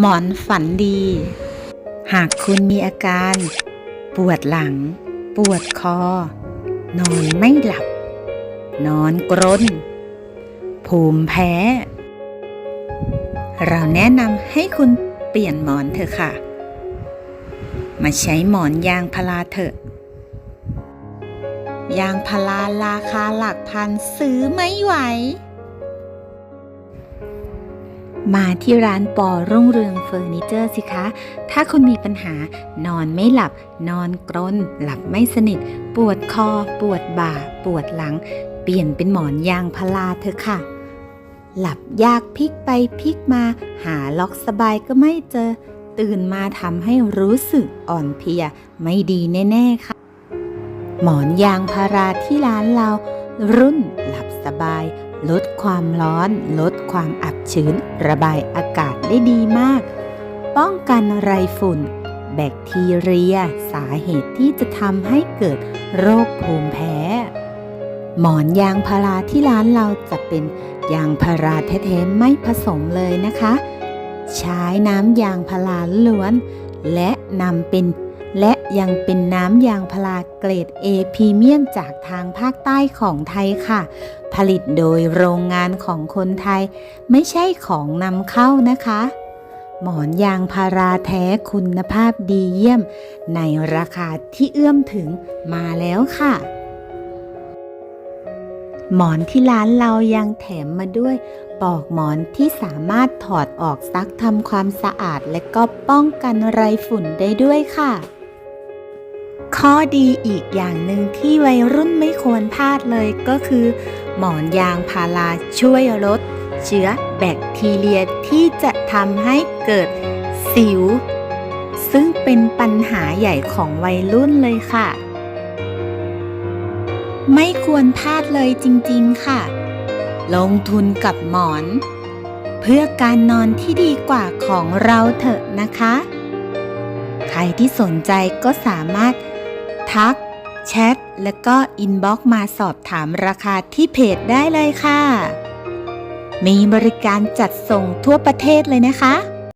หมอนฝันดี หากคุณมีอาการ ปวดหลัง ปวดคอ นอนไม่หลับ นอนกรนภูมิแพ้ เราแนะนำให้คุณเปลี่ยนหมอนเถอะค่ะ มาใช้หมอนยางพาราเถอะ ยางพาราราคาหลักพันซื้อไม่ไหว มาที่ร้านปอรุ่งเรืองเฟอร์นิเจอร์สิคะ ถ้าคุณมีปัญหานอนไม่หลับ นอนกรน หลับไม่สนิท ปวดคอ ปวดบ่า ปวดหลัง เปลี่ยนเป็นหมอนยางพาราเถอะค่ะ หลับยากพลิกไปพลิกมา หาล็อกสบายก็ไม่เจอ ตื่นมาทำให้รู้สึกอ่อนเพลีย ไม่ดีแน่ ๆ ค่ะ หมอนยางพาราที่ร้านเรา รุ่นหลับสบาย ลดความร้อน ลดความอับชื้น ระบายอากาศได้ดีมาก ป้องกันไรฝุ่น แบคทีเรีย สาเหตุที่จะทำให้เกิดโรคภูมิแพ้ หมอนยางพาราที่ร้านเราจะเป็นยางพาราแท้ๆไม่ผสมเลยนะคะ ใช้น้ำยางพาราล้วน และนำเป็น ยังเป็นน้ำยางพาราเกรด A พรีเมียมจากทางภาคใต้ของไทยค่ะ ผลิตโดยโรงงานของคนไทย ไม่ใช่ของนำเข้านะคะ หมอนยางพาราแท้คุณภาพดีเยี่ยม ในราคาที่เอื้อมถึงมาแล้วค่ะ หมอนที่ร้านเรายังแถมมาด้วยปลอกหมอนที่สามารถถอดออกซักทำความสะอาดและก็ป้องกันไรฝุ่นได้ด้วยค่ะ ข้อดีอีกอย่างหนึ่งที่วัยรุ่นไม่ควรพลาดเลยก็คือ หมอนยางพาราช่วยลด เชื้อแบคทีเรียที่จะทำให้เกิดสิว ซึ่งเป็นปัญหาใหญ่ของวัยรุ่นเลยค่ะ ไม่ควรพลาดเลยจริงๆค่ะ ลงทุนกับหมอน เพื่อการนอนที่ดีกว่าของเราเถอะนะคะ ใครที่สนใจก็สามารถ ทัก แชท และก็อินบ็อกมาสอบถามราคาที่เพจได้เลยค่ะ มีบริการจัดส่งทั่วประเทศเลยนะคะ